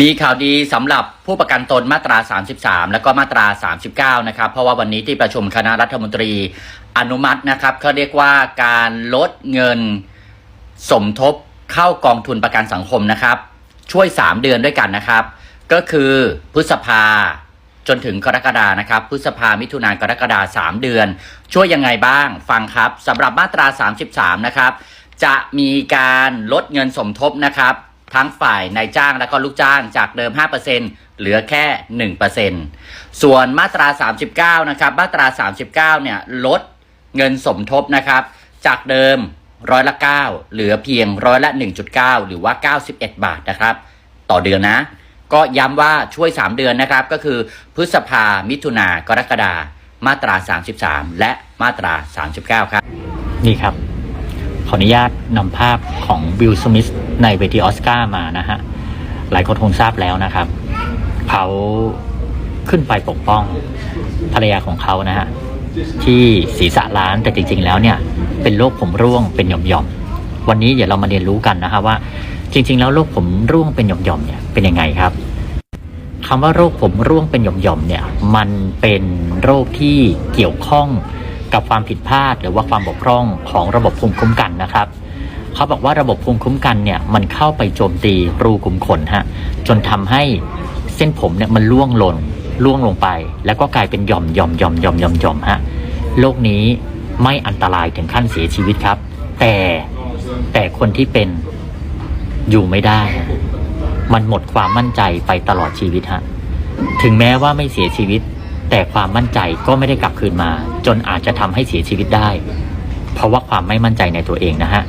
มีข่าวดีสำหรับผู้ประกันตนมาตรา 33 แล้วก็มาตรา 39 นะครับ เพราะว่าวันนี้ที่ประชุมคณะรัฐมนตรีอนุมัตินะครับเขาเรียกว่าการลดเงินสมทบเข้ากองทุนประกันสังคมนะครับ ช่วย 3 เดือนด้วยกันนะครับ ก็คือพฤษภาจนถึงกรกฎานะครับ พฤษภามิถุนากรกฎาสามเดือน ช่วยยังไงบ้างฟังครับสำหรับมาตรา 33 นะครับ จะมีการลดเงินสมทบนะครับ ทั้งฝ่ายนายจ้างและก็ลูกจ้างจากเดิม 5%เหลือแค่ 1%ส่วนมาตรา 39 นะครับ มาตรา 39 เนี่ยลดเงินสมทบนะครับ จากเดิมร้อยละ 9 เหลือเพียงร้อยละ 1.9 หรือว่า 91 บาทนะครับ ต่อเดือนนะ ก็ย้ำว่าช่วย 3 เดือนนะครับ ก็คือพฤษภา มิถุนากรกฎามาตรา 33 และมาตรา 39 ครับ นี่ครับ ขออนุญาตนำภาพของวิลสมิธในเวทีออสการ์มานะฮะ หลายคนคงทราบแล้วนะครับ เขาขึ้นไปปกป้องภรรยาของเขานะฮะ ที่ศีรษะล้านแต่จริง ๆ แล้วเนี่ย เป็นโรคผมร่วงเป็นหย่อมๆ วันนี้เดี๋ยวเรามาเรียนรู้กันนะฮะว่า จริง ๆ แล้วโรคผมร่วงเป็นหย่อมๆเนี่ยเป็นยังไงครับคำว่าโรคผมร่วงเป็นหย่อมๆเนี่ย มันเป็นโรคที่เกี่ยวข้อง กับความผิดพลาดหรือว่าความบกพร่องของระบบภูมิคุ้มกันนะครับเขาบอกว่าระบบภูมิคุ้มกันเนี่ยมันเข้าไปโจมตีรูขุมขนฮะจนทำให้เส้นผมเนี่ยมันล่วงหล่นล่วงลงไป แล้วก็กลายเป็นหย่อมหย่อมหย่อมหย่อมหย่อมหย่อมฮะโรคนี้ไม่อันตรายถึงขั้นเสียชีวิตครับ แต่แต่คนที่เป็นอยู่ไม่ได้ มันหมดความมั่นใจไปตลอดชีวิตฮะถึงแม้ว่าไม่เสียชีวิต แต่ความมั่นใจก็ไม่ได้กลับคืนมา จนอาจจะทำให้เสียชีวิตได้ เพราะว่าความไม่มั่นใจในตัวเองนะฮะ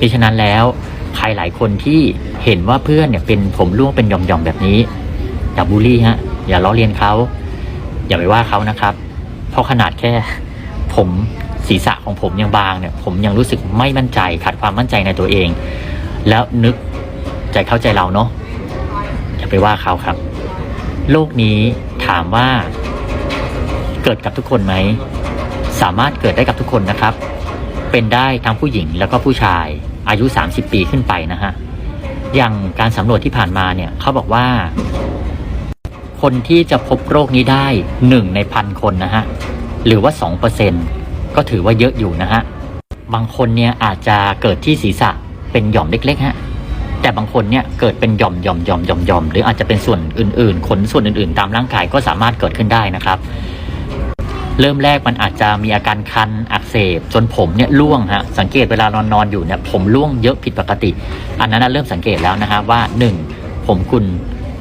ดิฉะนั้นแล้วใครหลายคนที่เห็นว่าเพื่อนเนี่ยเป็นผมร่วงเป็นหย่อมๆแบบนี้อย่าบูลลี่ฮะอย่าล้อเลียนเขาอย่าไปว่าเขานะครับ เพราะขนาดแค่ผมศีรษะของผมยังบางเนี่ย ผมยังรู้สึกไม่มั่นใจขาดความมั่นใจในตัวเอง แล้วนึกใจเข้าใจเราเนาะอย่าไปว่าเขาครับ โลกนี้ถามว่า เกิดกับทุกคนไหม สามารถเกิดได้กับทุกคนนะครับ เป็นได้ทั้งผู้หญิงแล้วก็ผู้ชาย อายุ 30 ปีขึ้นไปนะฮะ อย่างการสำรวจที่ผ่านมาเนี่ยเขาบอกว่า คนที่จะพบโรคนี้ได้หนึ่งในพันคนนะฮะ หรือว่า 2%ก็ถือว่าเยอะอยู่นะฮะ บางคนเนี่ยอาจจะเกิดที่ศีรษะเป็นหย่อมเล็กๆฮะแต่บางคนเนี่ยเกิดเป็นหย่อมหย่อมหย่อมหย่อมหย่อมหรืออาจจะเป็นส่วนอื่นๆ ขนส่วนอื่นๆ ตามร่างกายก็สามารถเกิดขึ้นได้นะครับ เริ่มแรกมันอาจจะมีอาการคันอักเสบ จนผมเนี่ยร่วงฮะสังเกตเวลานอนนอนอยู่เนี่ยผมร่วงเยอะผิดปกติ อันนั้นนะเริ่มสังเกตแล้วนะฮะว่าหนึ่งผมคุณ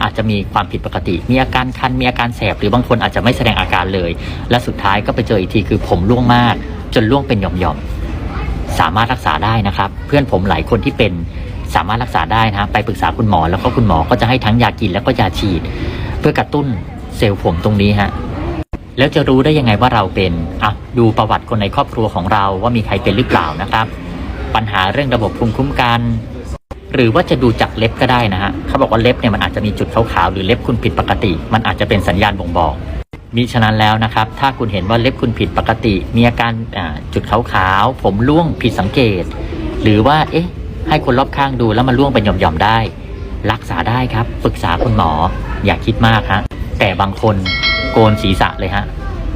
อาจจะมีความผิดปกติ มีอาการคัน มีอาการแสบ หรือบางคนอาจจะไม่แสดงอาการเลย และสุดท้ายก็ไปเจออีกทีคือผมร่วงมาก จนร่วงเป็นหย่อมๆ สามารถรักษาได้นะครับ เพื่อนผมหลายคนที่เป็นสามารถรักษาได้นะฮะไปปรึกษาคุณหมอ แล้วก็คุณหมอก็จะให้ทั้งยากินแล้วก็ยาฉีด เพื่อกระตุ้นเซลล์ผมตรงนี้ฮะ แล้วจะรู้ได้ยังไงว่าเราเป็นอะดูประวัติคนในครอบครัวของเราว่ามีใครเป็นหรือเปล่านะครับ ปัญหาเรื่องระบบภูมิคุ้มกัน หรือว่าจะดูจากเล็บก็ได้นะฮะเขาบอกว่าเล็บเนี่ยมันอาจจะมีจุดขาวๆหรือเล็บคุณผิดปกติ มันอาจจะเป็นสัญญาณบ่งบอกมิฉะนั้นแล้วนะครับ ถ้าคุณเห็นว่าเล็บคุณผิดปกติ มีอาการจุดขาวๆ ผมร่วงผิดสังเกต หรือว่า เอ๊ะ ให้คนรอบข้างดูแล้วมันร่วงเป็นหย่อมๆได้ รักษาได้ครับ ปรึกษาคุณหมอ อย่าคิดมากฮะ แต่บางคน กนศีรษะเลยฮะ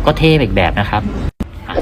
ก็เท่อีกแบบนะครับ